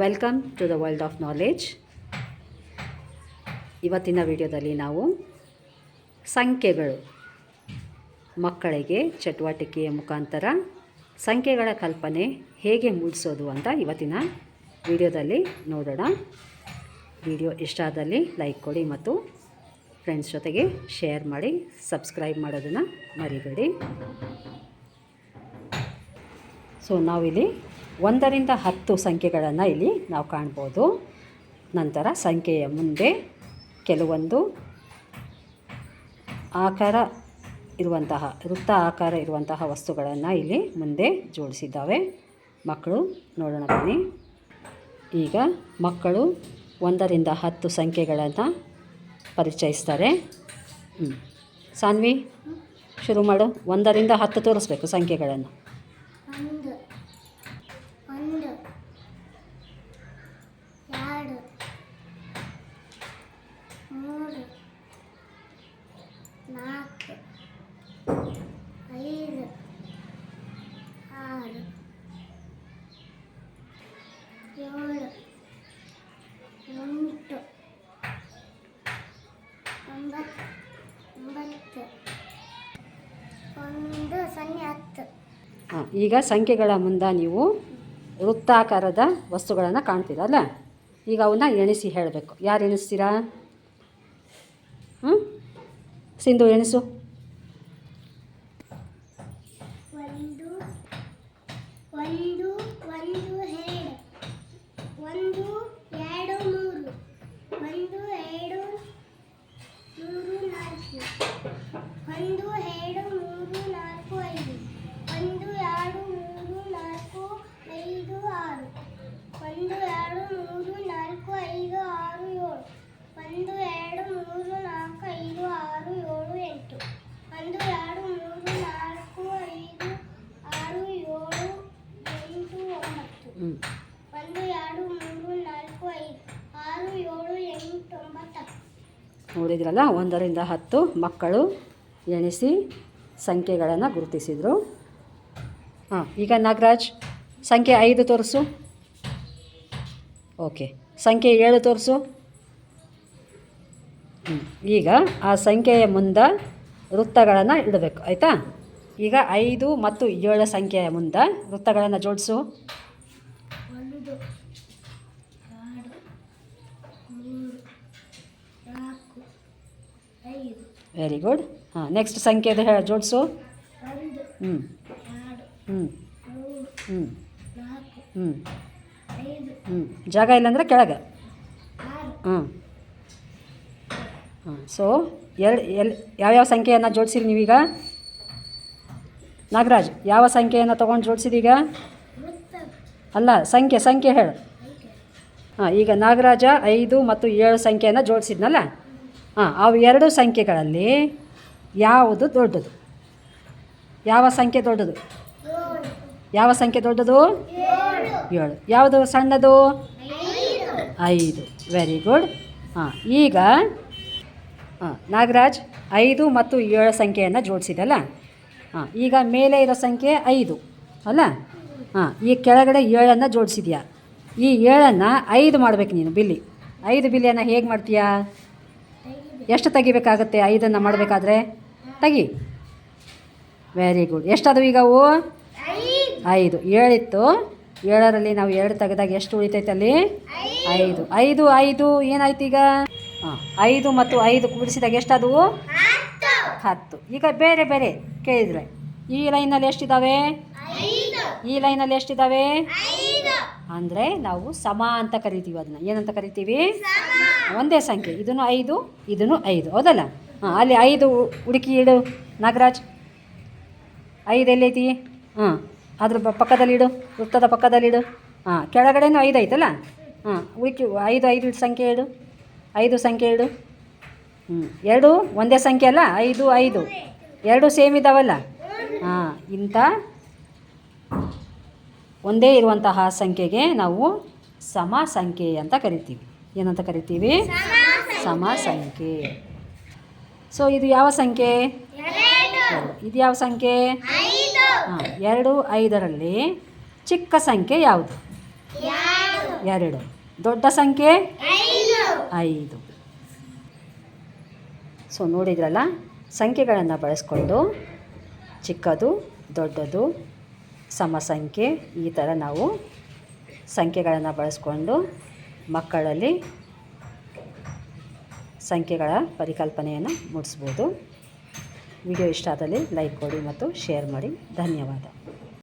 Welcome to the world of knowledge ಇವತ್ತಿನ ವಿಡಿಯೋದಲ್ಲಿ ನಾವು ಸಂಖ್ಯೆಗಳು, ಮಕ್ಕಳಿಗೆ ಚಟುವಟಿಕೆಯ ಮುಖಾಂತರ ಸಂಖ್ಯೆಗಳ ಕಲ್ಪನೆ ಹೇಗೆ ಮೂಡಿಸೋದು ಅಂತ ಇವತ್ತಿನ ವಿಡಿಯೋದಲ್ಲಿ ನೋಡೋಣ. ವಿಡಿಯೋ ಇಷ್ಟ ಆದಲ್ಲಿ ಲೈಕ್ ಕೊಡಿ ಮತ್ತು ಫ್ರೆಂಡ್ಸ್ ಜೊತೆಗೆ ಶೇರ್ ಮಾಡಿ, ಸಬ್ಸ್ಕ್ರೈಬ್ ಮಾಡೋದನ್ನು ಮರಿಬೇಡಿ. ಸೊ ನಾವಿಲ್ಲಿ ಒಂದರಿಂದ ಹತ್ತು ಸಂಖ್ಯೆಗಳನ್ನು ಇಲ್ಲಿ ನಾವು ಕಾಣ್ಬೋದು. ನಂತರ ಸಂಖ್ಯೆಯ ಮುಂದೆ ಕೆಲವೊಂದು ಆಕಾರ ಇರುವಂತಹ, ವೃತ್ತ ಆಕಾರ ಇರುವಂತಹ ವಸ್ತುಗಳನ್ನು ಇಲ್ಲಿ ಮುಂದೆ ಜೋಡಿಸಿದ್ದಾವೆ. ಮಕ್ಕಳು ನೋಡೋಣ ಬನ್ನಿ. ಈಗ ಮಕ್ಕಳು ಒಂದರಿಂದ ಹತ್ತು ಸಂಖ್ಯೆಗಳನ್ನು ಪರಿಚಯಿಸ್ತಾರೆ. ಹ್ಞೂ ಸಾನ್ವಿ, ಶುರು ಮಾಡು. ಒಂದರಿಂದ ಹತ್ತು ತೋರಿಸ್ಬೇಕು ಸಂಖ್ಯೆಗಳನ್ನು ಒಂದು ಒಂದು ಎರಡು ಮೂರು ನಾಲ್ಕು ಐದು ಆರು ಏಳು ಎಂಟು ಒಂಬತ್ತು ಒಂದು ಹಾಂ, ಈಗ ಸಂಖ್ಯೆಗಳ ಮುಂದೆ ನೀವು ವೃತ್ತಾಕಾರದ ವಸ್ತುಗಳನ್ನು ಕಾಣ್ತೀರಲ್ಲ ಈಗ ಅವನ್ನ ಎಣಿಸಿ ಹೇಳಬೇಕು. ಯಾರು ಎಣಿಸ್ತೀರಾ? ಹ್ಞೂ ಸಿಂಧು ಎಣಿಸು ಒಂದು ಒಂದು ಒಂದು ಎರಡು ಒಂದು ಎರಡು ಮೂರು ಒಂದು ಎರಡು ಮೂರು ನಾಲ್ಕು ಒಂದು ಎರಡು ಮೂರು ನಾಲ್ಕು ಐದು. ಒಂದು ಎರಡು ಮೂರು ನಾಲ್ಕು ಐದು ಆರು. ಒಂದು ಎರಡು ಮೂರು ನಾಲ್ಕು ಐದು ಆರು ಏಳು. ಒಂದು ಎರಡು ಮೂರು ನಾಲ್ಕು ಐದು ಆರು ಏಳು ಎಂಟು. ಒಂದು ಎರಡು ಮೂರು ನಾಲ್ಕು ಐದು ಆರು ಏಳು ಎಂಟು ಒಂಬತ್ತು. ಒಂದು ಎರಡು ಮೂರು ನಾಲ್ಕು ಐದು ಆರು ಏಳು ಎಂಟು ಒಂಬತ್ತು. ನೋಡಿದ್ರಲ್ಲ? ಒಂದರಿಂದ ಹತ್ತು ಮಕ್ಕಳು. ಎಣಿಸಿ ಸಂಖ್ಯೆಗಳನ್ನು ಗುರುತಿಸಿದರು. ಹಾಂ ಈಗ ನಾಗರಾಜ್ ಸಂಖ್ಯೆ ಐದು ತೋರಿಸು. ಓಕೆ ಸಂಖ್ಯೆ ಏಳು ತೋರಿಸು. ಈಗ ಆ ಸಂಖ್ಯೆಯ ಮುಂದೆ ವೃತ್ತಗಳನ್ನು ಇಡಬೇಕು ಆಯಿತಾ? ಈಗ ಐದು ಮತ್ತು ಏಳು ಸಂಖ್ಯೆಯ ಮುಂದೆ ವೃತ್ತಗಳನ್ನು ಜೋಡಿಸು. ವೆರಿ ಗುಡ್ ಹಾಂ ನೆಕ್ಸ್ಟ್ ಸಂಖ್ಯೆದು ಹೇಳ, ಜೋಡಿಸು. ಹ್ಞೂ ಹ್ಞೂ ಹ್ಞೂ ಹ್ಞೂ ಹ್ಞೂ ಜಾಗ ಇಲ್ಲಾಂದ್ರೆ ಕೆಳಗೆ. ಹಾಂ ಹಾಂ ಸೊ ಎರಡು ಎಲ್, ಯಾವ್ಯಾವ ಸಂಖ್ಯೆಯನ್ನು ಜೋಡಿಸಿರಿ ನೀವೀಗ? ನಾಗರಾಜ್, ಯಾವ ಸಂಖ್ಯೆಯನ್ನು ತೊಗೊಂಡು ಜೋಡಿಸಿದೀಗ ಅಲ್ಲ, ಸಂಖ್ಯೆ ಸಂಖ್ಯೆ ಹೇಳು. ಹಾಂ, ಈಗ ನಾಗರಾಜ ಐದು ಮತ್ತು ಏಳು ಸಂಖ್ಯೆಯನ್ನು ಜೋಡಿಸಿದ್ನಲ್ಲ? ಹಾಂ, ಅವು ಎರಡು ಸಂಖ್ಯೆಗಳಲ್ಲಿ ಯಾವುದು ದೊಡ್ಡದು? ಯಾವ ಸಂಖ್ಯೆ ದೊಡ್ಡದು? ಯಾವ ಸಂಖ್ಯೆ ದೊಡ್ಡದು? ಏಳು. ಯಾವುದು ಸಣ್ಣದು? ಐದು. ವೆರಿ ಗುಡ್ ಹಾಂ, ಈಗ, ಹಾಂ, ನಾಗರಾಜ್, ಐದು ಮತ್ತು ಏಳು ಸಂಖ್ಯೆಯನ್ನು ಜೋಡಿಸಿದಲ್ಲ? ಹಾಂ, ಈಗ ಮೇಲೆ ಇರೋ ಸಂಖ್ಯೆ ಐದು, ಅಲ್ಲ? ಹಾಂ, ಈ ಕೆಳಗಡೆ ಏಳನ್ನು ಜೋಡಿಸಿದ್ಯಾ? ಈ ಏಳನ್ನು ಐದು ಮಾಡಬೇಕು ನೀನು, ಬಿಲ್ಲಿ. ಐದು ಬಿಲ್ಲಿಯನ್ನು ಹೇಗೆ ಮಾಡ್ತೀಯಾ? ಎಷ್ಟು ತೆಗಿಬೇಕಾಗತ್ತೆ ಐದನ್ನು ಮಾಡಬೇಕಾದ್ರೆ? ತೆಗಿ. ವೆರಿ ಗುಡ್ ಎಷ್ಟದು ಈಗ ಅವು? ಐದು. ಏಳಿತ್ತು. ಏಳರಲ್ಲಿ ನಾವು ಎರಡು ತೆಗೆದಾಗ ಎಷ್ಟು ಉಳಿತೈತೆ ಅಲ್ಲಿ? ಐದು. ಐದು ಐದು. ಏನಾಯ್ತು ಈಗ? ಹಾಂ, ಐದು ಮತ್ತು ಐದು ಕೂಡಿಸಿದಾಗ ಎಷ್ಟಾದವು? ಹತ್ತು. ಈಗ ಬೇರೆ ಬೇರೆ ಕೇಳಿದ್ರೆ. ಈ ಲೈನಲ್ಲಿ ಎಷ್ಟಿದ್ದಾವೆ ಈ ಲೈನಲ್ಲಿ ಎಷ್ಟಿದ್ದಾವೆ ಅಂದರೆ ನಾವು ಸಮ ಅಂತ ಕರಿತೀವಿ ಅದನ್ನ. ಏನಂತ ಕರಿತೀವಿ? ಒಂದೇ ಸಂಖ್ಯೆ. ಇದನ್ನು ಐದು ಇದನ್ನು ಐದು. ಹೌದಲ್ಲ? ಹಾಂ ಅಲ್ಲಿ ಐದು ಹುಡುಕಿ ಇಡು ನಾಗರಾಜ್. ಐದು ಎಲ್ಲೈತಿ ಹಾಂ ಅದ್ರ ಬ- ಪಕ್ಕದಲ್ಲಿ ಇಡು ವೃತ್ತದ ಪಕ್ಕದಲ್ಲಿ ಇಡು. ಹಾಂ ಕೆಳಗಡೆನೂ ಐದು ಐತಲ್ಲ? ಹಾಂ ಹುಡುಕಿ ಐದು ಐದು ಸಂಖ್ಯೆ ಇಡು. ಐದು ಸಂಖ್ಯೆ ಇಡು. ಹ್ಞೂ ಎರಡು ಒಂದೇ ಸಂಖ್ಯೆ ಅಲ್ಲ? ಐದು ಐದು. ಎರಡು ಸೇಮ್ ಇದ್ದಾವಲ್ಲ? ಹಾಂ ಇಂಥ ಒಂದೇ ಇರುವಂತಹ ಸಂಖ್ಯೆಗೆ ನಾವು ಸಮ ಸಂಖ್ಯೆ ಅಂತ ಕರಿತೀವಿ. ಏನಂತ ಕರಿತೀವಿ? ಸಮ ಸಂಖ್ಯೆ. ಸೊ ಇದು ಯಾವ ಸಂಖ್ಯೆ. ಇದು ಯಾವ ಸಂಖ್ಯೆ? ಹಾಂ ಎರಡು ಐದರಲ್ಲಿ ಚಿಕ್ಕ ಸಂಖ್ಯೆ ಯಾವುದು? ಎರಡು. ದೊಡ್ಡ ಸಂಖ್ಯೆ? ಐದು. ಐದು. ಸೊ ನೋಡಿದ್ರಲ್ಲ? ಸಂಖ್ಯೆಗಳನ್ನು ಬಳಸ್ಕೊಂಡು ಚಿಕ್ಕದು ದೊಡ್ಡದು ಸಮ ಸಂಖ್ಯೆ ಈ ಥರ ನಾವು ಸಂಖ್ಯೆಗಳನ್ನು ಬಳಸ್ಕೊಂಡು ಮಕ್ಕಳಲ್ಲಿ ಸಂಖ್ಯೆಗಳ ಪರಿಕಲ್ಪನೆಯನ್ನು ಮೂಡಿಸ್ಬೋದು. ವಿಡಿಯೋ ಇಷ್ಟ ಆದಲ್ಲಿ ಲೈಕ್ ಕೊಡಿ ಮತ್ತು ಶೇರ್ ಮಾಡಿ. ಧನ್ಯವಾದ.